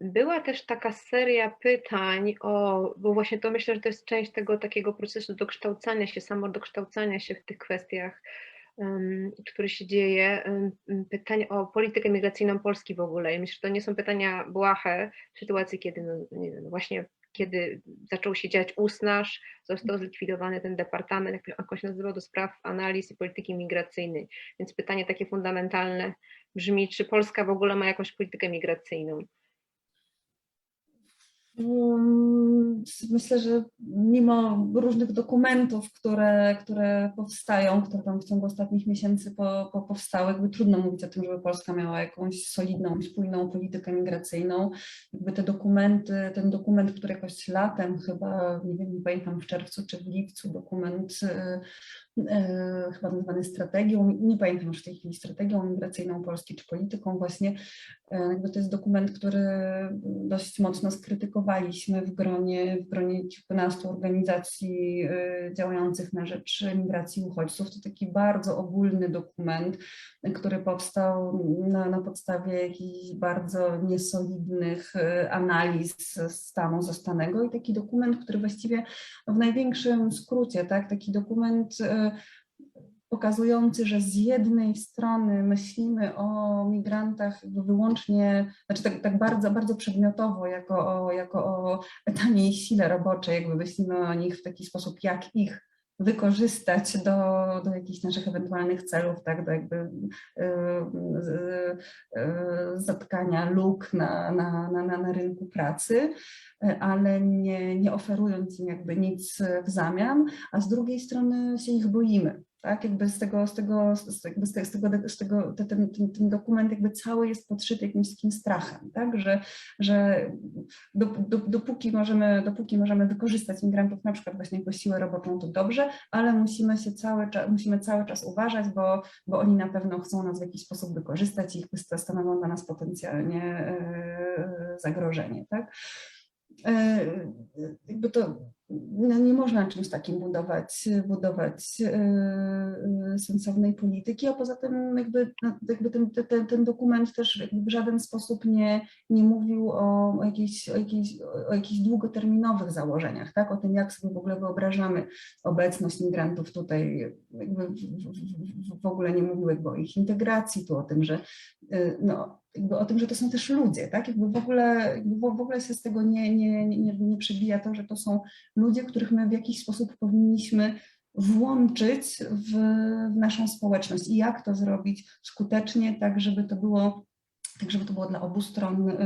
Była też taka seria pytań o bo właśnie to myślę, że to jest część tego takiego procesu dokształcania się, samodokształcania się w tych kwestiach, który się dzieje. Pytań o politykę migracyjną Polski w ogóle. I myślę, że to nie są pytania błahe w sytuacji, kiedy no, nie wiem, właśnie kiedy zaczął się dziać usnaż, został zlikwidowany ten departament, jak on się nazywał, do spraw analiz i polityki migracyjnej. Więc pytanie takie fundamentalne brzmi, czy Polska w ogóle ma jakąś politykę migracyjną? Mm, Myślę, że mimo różnych dokumentów, które, które powstają, które tam w ciągu ostatnich miesięcy po, po powstały, jakby trudno mówić o tym, żeby Polska miała jakąś solidną, spójną politykę migracyjną. Jakby te dokumenty, ten dokument, który jakoś latem chyba, nie wiem, nie pamiętam w czerwcu czy w lipcu, dokument e, chyba nazwany strategią, nie pamiętam już w tej chwili, strategią migracyjną Polski czy polityką właśnie, e, jakby to jest dokument, który dość mocno skrytykowaliśmy w gronie, w gronie kilkunastu organizacji e, działających na rzecz migracji uchodźców. To taki bardzo ogólny dokument, który powstał na, na podstawie jakichś bardzo niesolidnych analiz stanu zastanego i taki dokument, który właściwie w największym skrócie, tak, taki dokument pokazujący, że z jednej strony myślimy o migrantach wyłącznie, znaczy tak, tak bardzo, bardzo przedmiotowo, jako o, jako o taniej sile roboczej, jakby myślimy o nich w taki sposób, jak ich wykorzystać do, do jakichś naszych ewentualnych celów, tak, do jakby y, y, y, zatkania luk na, na, na, na rynku pracy, ale nie, nie oferując im jakby nic w zamian, a z drugiej strony się ich boimy. Tak, jakby z tego, z tego, z, jakby z tego, z tego ten, ten, ten dokument jakby cały jest podszyty jakimś takim strachem, tak, że, że do, do, dopóki, możemy, dopóki możemy wykorzystać migrantów na przykład właśnie jako siłę roboczą, to dobrze, ale musimy się cały czas, musimy cały czas uważać, bo, bo oni na pewno chcą nas w jakiś sposób wykorzystać i ich stanowią dla nas potencjalnie zagrożenie, tak. Jakby to no nie można czymś takim budować, budować yy, sensownej polityki, a poza tym jakby, no, jakby ten, ten, ten dokument też w żaden sposób nie, nie mówił o, jakichś, o, jakichś, o jakichś długoterminowych założeniach, tak? o tym jak sobie w ogóle wyobrażamy obecność migrantów tutaj, jakby w, w, w ogóle nie mówił jakby o ich integracji, tu o tym, że yy, no, jakby o tym, że to są też ludzie, tak? Jakby w ogóle, jakby w ogóle się z tego nie, nie, nie, nie przebija to, że to są ludzie, których my w jakiś sposób powinniśmy włączyć w, w naszą społeczność i jak to zrobić skutecznie, tak żeby to było tak żeby to było dla obu stron y, y,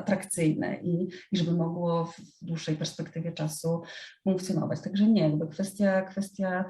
atrakcyjne i, i żeby mogło w dłuższej perspektywie czasu funkcjonować. Także nie, jakby kwestia, kwestia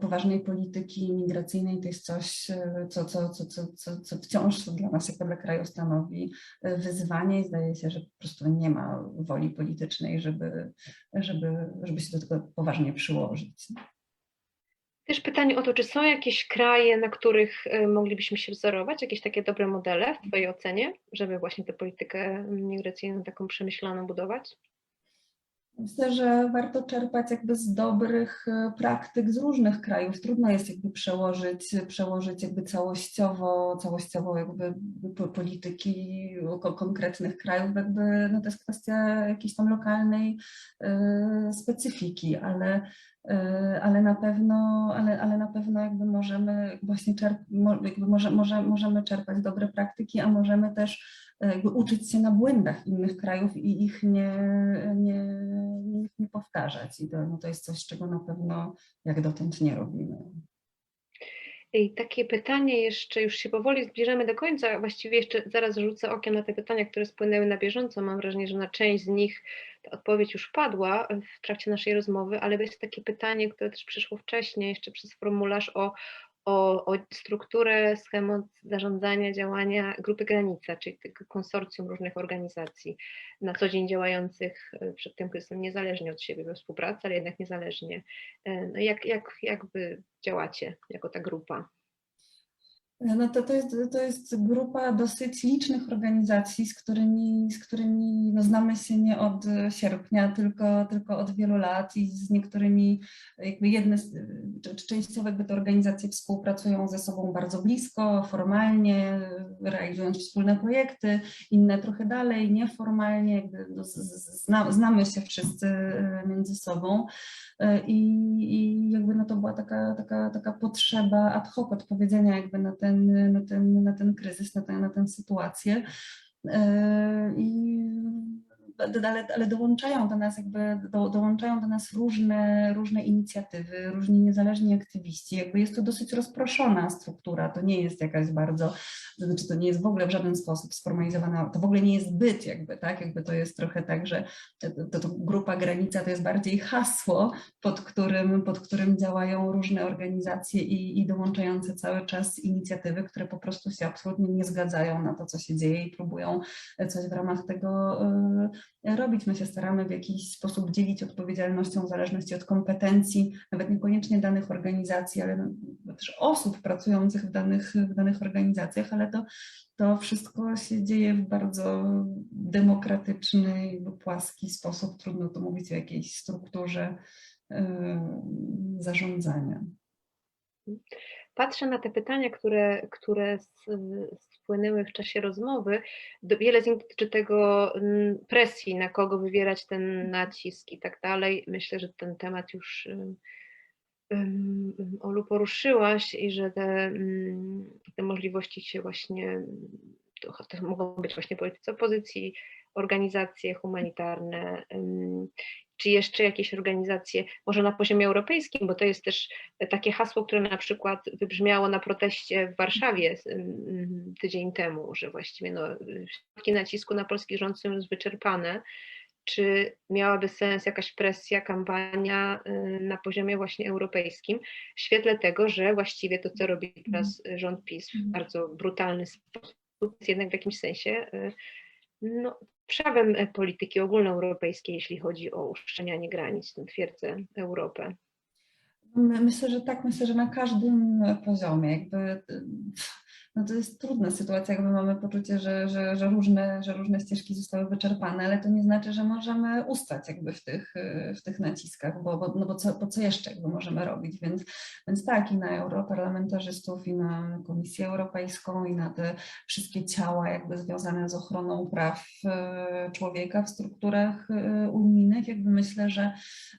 poważnej polityki migracyjnej to jest coś, co, co, co, co, co, co wciąż dla nas jako dla kraju stanowi wyzwanie i zdaje się, że po prostu nie ma woli politycznej, żeby, żeby, żeby się do tego poważnie przyłożyć. Też pytanie o to, czy są jakieś kraje, na których y, moglibyśmy się wzorować, jakieś takie dobre modele w Twojej ocenie, żeby właśnie tę politykę migracyjną taką przemyślaną budować? Myślę, że warto czerpać jakby z dobrych y, praktyk z różnych krajów. Trudno jest jakby przełożyć, przełożyć jakby całościowo, całościowo jakby polityki konkretnych krajów, jakby no to jest kwestia jakiejś tam lokalnej y, specyfiki, ale ale na pewno, ale, ale na pewno jakby możemy właśnie czerp, jakby może, może, możemy czerpać dobre praktyki, a możemy też y, jakby uczyć się na błędach innych krajów i ich nie, nie, nie, nie powtarzać. I to, no to jest coś, czego na pewno jak dotąd nie robimy. I takie pytanie jeszcze, już się powoli zbliżamy do końca, właściwie jeszcze zaraz rzucę okiem na te pytania, które spłynęły na bieżąco. Mam wrażenie, że na część z nich ta odpowiedź już padła w trakcie naszej rozmowy, ale jest takie pytanie, które też przyszło wcześniej, jeszcze przez formularz o, o, o strukturę, schemat zarządzania, działania Grupy Granica, czyli tego konsorcjum różnych organizacji na co dzień działających e, przed tym kryzysem niezależnie od siebie, we współpracy, ale jednak niezależnie. E, no jak, jak, jak wy działacie jako ta grupa? No to, to, jest, to jest grupa dosyć licznych organizacji, z którymi, z którymi no znamy się nie od sierpnia, tylko, tylko od wielu lat i z niektórymi jakby jedne, częściowo jakby te organizacje współpracują ze sobą bardzo blisko, formalnie, realizując wspólne projekty, inne trochę dalej, nieformalnie, jakby no, zna, znamy się wszyscy między sobą. E, I, i jakby no to była taka, taka, taka potrzeba ad hoc odpowiedzenia jakby na ten, na ten, na ten kryzys, na, ten, na tę sytuację. E, I ale, ale dołączają do nas jakby, do, dołączają do nas różne, różne inicjatywy, różni niezależni aktywiści. Jakby jest to dosyć rozproszona struktura, to nie jest jakaś bardzo, to znaczy to nie jest w ogóle w żaden sposób sformalizowana, to w ogóle nie jest byt jakby, tak, jakby to jest trochę tak, że to, to grupa granica to jest bardziej hasło, pod którym, pod którym działają różne organizacje i, i dołączające cały czas inicjatywy, które po prostu się absolutnie nie zgadzają na to, co się dzieje i próbują coś w ramach tego robić. My się staramy w jakiś sposób dzielić odpowiedzialnością w zależności od kompetencji, nawet niekoniecznie danych organizacji, ale też osób pracujących w danych, w danych organizacjach, ale to, to wszystko się dzieje w bardzo demokratyczny, płaski sposób. Trudno tu mówić o jakiejś strukturze yy, zarządzania. Patrzę na te pytania, które, które spłynęły w czasie rozmowy, wiele z nich dotyczy tego mm, presji, na kogo wywierać ten nacisk i tak dalej. Myślę, że ten temat już Olu poruszyłaś i że te, mm, te możliwości się właśnie, to, to mogą być właśnie politycy opozycji, organizacje humanitarne, czy jeszcze jakieś organizacje, może na poziomie europejskim, bo to jest też takie hasło, które na przykład wybrzmiało na proteście w Warszawie tydzień temu, że właściwie no, środki nacisku na polski rząd są już wyczerpane. Czy miałaby sens jakaś presja, kampania y, na poziomie właśnie europejskim, w świetle tego, że właściwie to, co robi teraz rząd PiS w mhm. bardzo brutalny sposób, jest jednak w jakimś sensie y, no, prawem e, polityki ogólnoeuropejskiej, jeśli chodzi o uszczelnianie granic, tę twierdzę Europę. Myślę, że tak, myślę, że na każdym poziomie. Jakby no to jest trudna sytuacja, jakby mamy poczucie, że, że, że, różne, że różne ścieżki zostały wyczerpane, ale to nie znaczy, że możemy ustać jakby w tych, w tych naciskach, bo, bo, no bo co, bo co jeszcze jakby możemy robić, więc, więc tak i na europarlamentarzystów i na Komisję Europejską i na te wszystkie ciała jakby związane z ochroną praw e, człowieka w strukturach e, unijnych, jakby myślę, że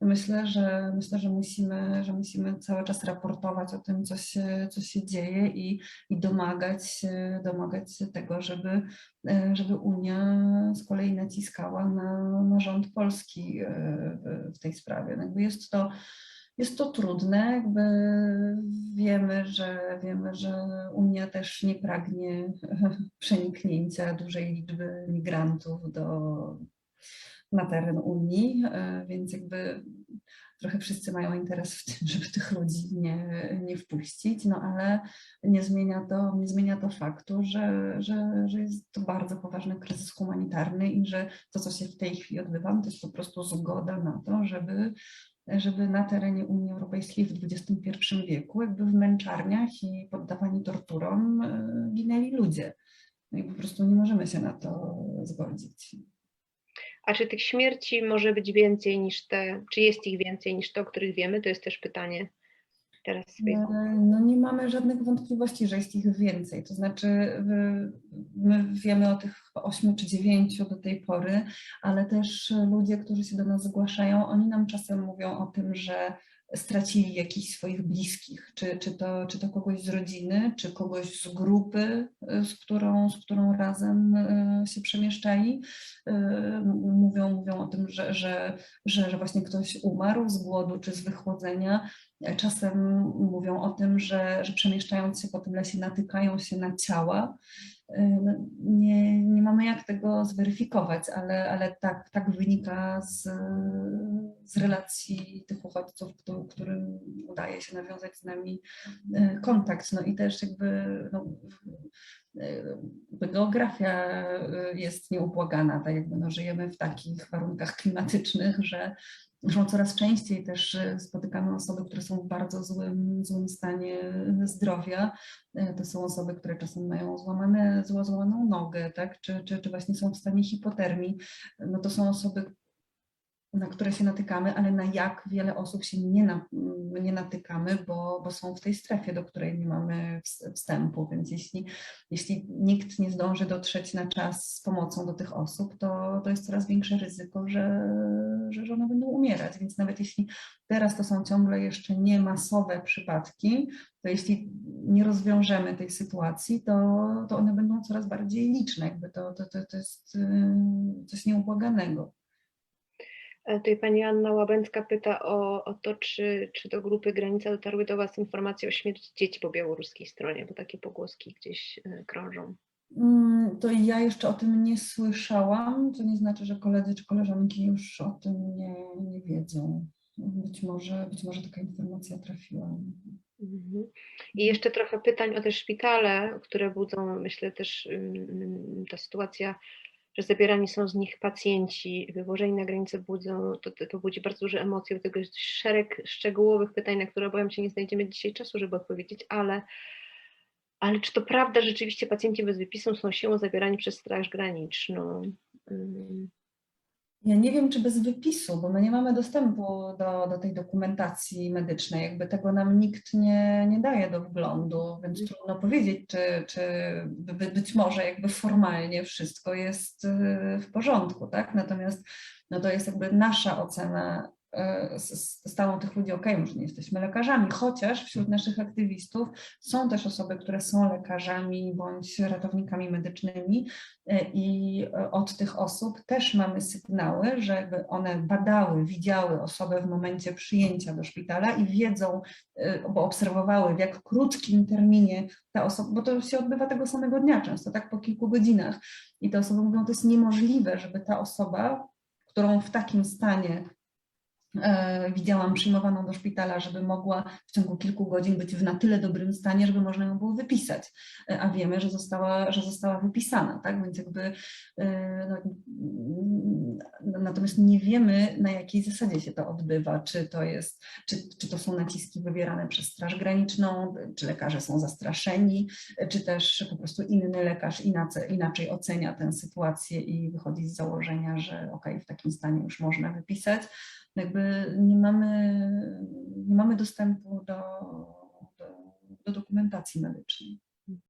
myślę, że myślę, że musimy, że musimy cały czas raportować o tym, co się, co się dzieje i, i domagać domagać, domagać się tego, żeby, e, żeby Unia z kolei naciskała na, na rząd polski e, w, tej sprawie. No jakby jest to, jest to trudne, jakby wiemy, że wiemy, że Unia też nie pragnie przeniknięcia dużej liczby migrantów do, na teren Unii, e, więc jakby trochę wszyscy mają interes w tym, żeby tych ludzi nie, nie wpuścić, no ale nie zmienia to, nie zmienia to faktu, że, że, że jest to bardzo poważny kryzys humanitarny i że to, co się w tej chwili odbywa, to jest po prostu zgoda na to, żeby żeby na terenie Unii Europejskiej w XXI wieku, jakby w męczarniach i poddawani torturom e, ginęli ludzie. No i po prostu nie możemy się na to zgodzić. A czy tych śmierci może być więcej niż te, czy jest ich więcej niż te, o których wiemy? To jest też pytanie teraz sobie. No nie mamy żadnych wątpliwości, że jest ich więcej. To znaczy my wiemy o tych ośmiu czy dziewięciu do tej pory, ale też ludzie, którzy się do nas zgłaszają, oni nam czasem mówią o tym, że stracili jakichś swoich bliskich, czy, czy, to, czy to kogoś z rodziny, czy kogoś z grupy, y, z którą, z którą razem y, się przemieszczali. Y, mówią, mówią o tym, że, że, że, że właśnie ktoś umarł z głodu czy z wychłodzenia. Czasem mówią o tym, że, że przemieszczając się po tym lesie natykają się na ciała nie, nie mamy jak tego zweryfikować, ale, ale tak, tak wynika z, z relacji tych uchodźców, którym udaje się nawiązać z nami e, kontakt. No i też jakby no, jakby geografia y, jest nieubłagana, tak jakby no, żyjemy w takich warunkach klimatycznych, że Zresztą coraz częściej też y, spotykamy osoby, które są w bardzo złym, złym stanie zdrowia. Y, To są osoby, które czasem mają złamane, zła- złamaną nogę, tak? czy, czy, czy właśnie są w stanie hipotermii. No to są osoby, na które się natykamy, ale na jak wiele osób się nie, na, nie natykamy, bo, bo są w tej strefie, do której nie mamy ws- wstępu. Więc jeśli, jeśli nikt nie zdąży dotrzeć na czas z pomocą do tych osób, to, to jest coraz większe ryzyko, że, że, że one będą umierać. Więc nawet jeśli teraz to są ciągle jeszcze nie masowe przypadki, to jeśli nie rozwiążemy tej sytuacji, to, to one będą coraz bardziej liczne. Jakby to, to, to, to jest y, coś nieubłaganego. E, Tutaj pani Anna Łabęcka pyta o, o to, czy, czy do grupy Granica dotarły do Was informacje o śmierci dzieci po białoruskiej stronie, bo takie pogłoski gdzieś e, krążą. Mm, To ja jeszcze o tym nie słyszałam, co nie znaczy, że koledzy czy koleżanki już o tym nie, nie wiedzą. Być może, być może taka informacja trafiła. Mhm. I jeszcze trochę pytań o te szpitale, które budzą, myślę też ym, ta sytuacja, że zabierani są z nich pacjenci, wywożeni na granicę budzą, to, to, to budzi bardzo duże emocje, do tego jest szereg szczegółowych pytań, na które obawiam się nie znajdziemy dzisiaj czasu, żeby odpowiedzieć, ale, ale czy to prawda, że rzeczywiście pacjenci bez wypisu są siłą zabierani przez Straż Graniczną? Ja nie wiem, czy bez wypisu, bo my nie mamy dostępu do, do tej dokumentacji medycznej. Jakby tego nam nikt nie, nie daje do wglądu, więc trudno powiedzieć, czy, czy by- być może jakby formalnie wszystko jest y, w porządku, tak? Natomiast no to jest jakby nasza ocena y, s- s- stanu tych ludzi, okej, może nie jesteśmy lekarzami, chociaż wśród naszych aktywistów są też osoby, które są lekarzami bądź ratownikami medycznymi, E, I e, od tych osób też mamy sygnały, żeby one badały, widziały osobę w momencie przyjęcia do szpitala i wiedzą, e, bo obserwowały w jak krótkim terminie ta osoba, bo to się odbywa tego samego dnia często, tak po kilku godzinach. I te osoby mówią, to jest niemożliwe, żeby ta osoba, którą w takim stanie e, widziałam przyjmowaną do szpitala, żeby mogła w ciągu kilku godzin być w na tyle dobrym stanie, żeby można ją było wypisać, E, a wiemy, że została, że została wypisana, tak, więc jakby e, no, natomiast nie wiemy na jakiej zasadzie się to odbywa, czy to jest, czy, czy to są naciski wywierane przez Straż Graniczną, czy lekarze są zastraszeni, e, czy też po prostu inny lekarz inaczej, inaczej ocenia tę sytuację i wychodzi z założenia, że okej, w takim stanie już można wypisać jakby nie mamy, nie mamy dostępu do, do, do dokumentacji medycznej.